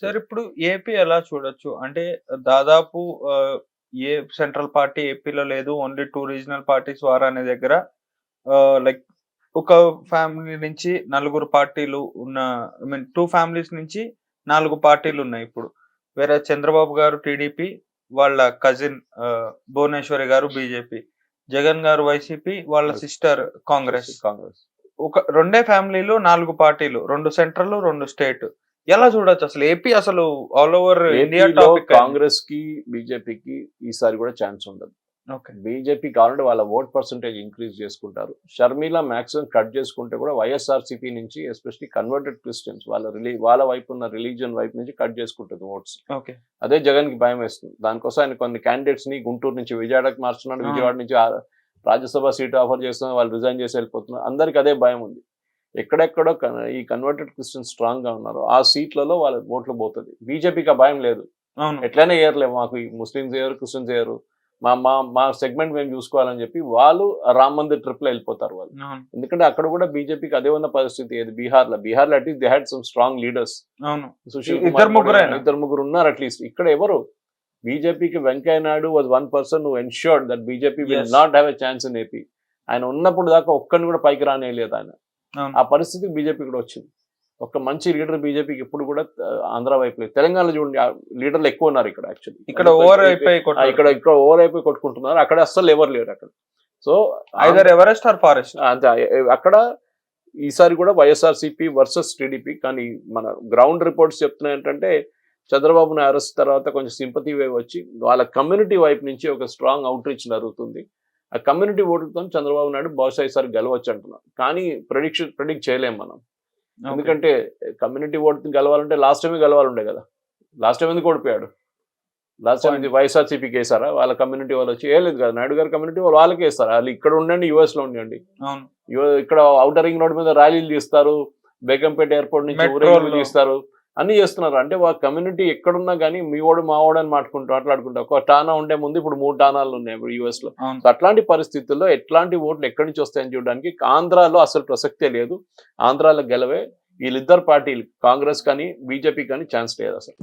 Sir ఇప్పుడు AP ఎలా చూడొచ్చు? అంటే దాదాపు ఏ సెంట్రల్ పార్టీ ఏపీలో లేదు. ఓన్లీ టూ రీజనల్ పార్టీస్ వారు అనే దగ్గర లైక్ ఒక ఫ్యామిలీ నుంచి నలుగురు పార్టీలు ఉన్న ఐ మీన్ టూ ఫ్యామిలీస్ నుంచి నాలుగు పార్టీలు ఉన్నాయి ఇప్పుడు. వేరే చంద్రబాబు గారు టీడీపీ వాళ్ళ కజిన్ భువనేశ్వరి గారు బీజేపీ. జగన్ గారు వైసీపీ వాళ్ళ సిస్టర్ కాంగ్రెస్. కాంగ్రెస్. ఒక రెండే ఫ్యామిలీలు నాలుగు పార్టీలు. రెండు సెంట్రల్ రెండు స్టేట్. ఎలా చూడొచ్చు? అసలు ఏపీ అసలు ఆల్ ఓవర్ ఇండియా టాపిక్ కాంగ్రెస్కి బీజేపీకి ఈసారి కూడా ఛాన్స్ ఉండదు. ఓకే. బీజేపీ కావాలంటే వాళ్ళ ఓట్ పర్సంటేజ్ ఇంక్రీజ్ చేసుకుంటారు. షర్మిల మాక్సిమం కట్ చేసుకుంటే కూడా వైఎస్ఆర్సీపీ నుంచి ఎస్పెషల్లీ కన్వర్టెడ్ క్రిస్టియన్స్ వాళ్ళ రిలీ వాళ్ళ వైపు ఉన్న రిలీజియన్ వైపు నుంచి కట్ చేసుకుంటుంది ఓట్స్ ఓకే. అదే జగన్కి భయం వేస్తుంది. దానికోసం ఆయన కొన్ని క్యాండిడేట్స్ని గుంటూరు నుంచి విజయవాడకి మార్చున్నాడు. విజయవాడ నుంచి రాజ్యసభ సీట్ ఆఫర్ చేస్తున్నారు. వాళ్ళు రిజైన్ చేసి వెళ్ళిపోతున్నారు. అందరికి అదే భయం ఉంది. ఎక్కడెక్కడో ఈ కన్వర్టెడ్ క్రిస్టియన్స్ స్ట్రాంగ్గా ఉన్నారు ఆ సీట్లలో వాళ్ళ ఓట్లు పోతుంది. బీజేపీకి ఆ భయం లేదు. అవును. ఎట్లయినా వేయర్లే మాకు ఈ ముస్లిమ్స్ వేయరు క్రిస్టియన్స్ వేయరు మా మా మా సెగ్మెంట్ మేము చూసుకోవాలని చెప్పి వాళ్ళు రామ్ మందిర్ ట్రిప్లో వెళ్ళిపోతారు వాళ్ళు. ఎందుకంటే అక్కడ కూడా బీజేపీకి అదే ఉన్న పరిస్థితి. ఏది బీహార్లో బీహార్లో at least they had some strong leaders Sushil ఇద్దరు ముగ్గురేనా? ఇద్దరు ముగ్గురు ఉన్నారు అట్లీస్ట్ ఇక్కడ ఎవరు? బీజేపీకి Venkaiah Naidu was one person ensured that BJP will. Not have a chance in AP ఆయన ఉన్నప్పుడు దాకా ఒక్కడిని కూడా పైకి రానేయలేదు ఆయన. ఆ పరిస్థితి బీజేపీ కూడా వచ్చింది. ఒక మంచి లీడర్ బీజేపీకి ఎప్పుడు కూడా ఆంధ్ర వైపు లేదు. తెలంగాణలో చూడండి ఆ లీడర్లు ఎక్కువ ఉన్నారు ఇక్కడ యాక్చువల్లీ ఇక్కడ ఓవర్ అయిపోయి ఇక్కడ ఇక్కడ ఓవర్ అయిపోయి కొట్టుకుంటున్నారు. అక్కడ అస్సలు ఎవరు లేరు అక్కడ. So either Everest or forest? అంతే. అక్కడ ఈసారి కూడా వైఎస్ఆర్సీపీ వర్సెస్ టీడీపీ కానీ మన గ్రౌండ్ రిపోర్ట్స్ చెప్తున్నాయి ఏంటంటే చంద్రబాబును అరెస్ట్ తర్వాత కొంచెం సింపతి వేవ్ వచ్చి వాళ్ళ కమ్యూనిటీ వైపు నుంచి ఒక స్ట్రాంగ్ అవుట్ రీచ్ జరుగుతుంది. ఆ కమ్యూనిటీ ఓట్లతో చంద్రబాబు నాయుడు బహుశా ఈసారి గెలవచ్చు అంటున్నారు కానీ ప్రెడిక్షన్ ప్రెడిక్ట్ చేయలేం మనం. ఎందుకంటే కమ్యూనిటీ ఓట్ గెలవాలంటే లాస్ట్ టైమే గెలవాలండే కదా. లాస్ట్ టైం ఎందుకు ఓడిపోయాడు? లాస్ట్ టైం ఇది వైఎస్ఆర్సీపీకి వేసారా? వాళ్ళ కమ్యూనిటీ వాళ్ళు వచ్చి ఏ లేదు కదా నాయుడు గారి కమ్యూనిటీ వాళ్ళు వాళ్ళకి వేస్తారు? వాళ్ళు ఇక్కడ ఉండండి యుఎస్లో ఉండండి ఇక్కడ అవుటర్ రింగ్ రోడ్ మీద ర్యాలీలు తీస్తారు. బేగంపేట ఎయిర్పోర్ట్ నుంచి ఊరేగింపులు. తీస్తారు. అన్ని చేస్తున్నారు. అంటే వాళ్ళ కమ్యూనిటీ ఎక్కడున్నా కానీ మీ ఓడు మా ఓడు అని మాట్లాడుకుంటూ మాట్లాడుకుంటా. ఒక టానా ఉండే ముందు ఇప్పుడు మూడు టానాలు ఉన్నాయి ఇప్పుడు యుఎస్లో. అవును. సో అట్లాంటి పరిస్థితుల్లో ఎట్లాంటి ఓట్లు ఎక్కడి నుంచి వస్తాయని చూడడానికి ఆంధ్రాలో అసలు ప్రసక్తే లేదు. ఆంధ్రాలో గెలవే వీళ్ళిద్దరు పార్టీలు కాంగ్రెస్ కానీ బీజేపీ కానీ ఛాన్స్ లేదు అసలు.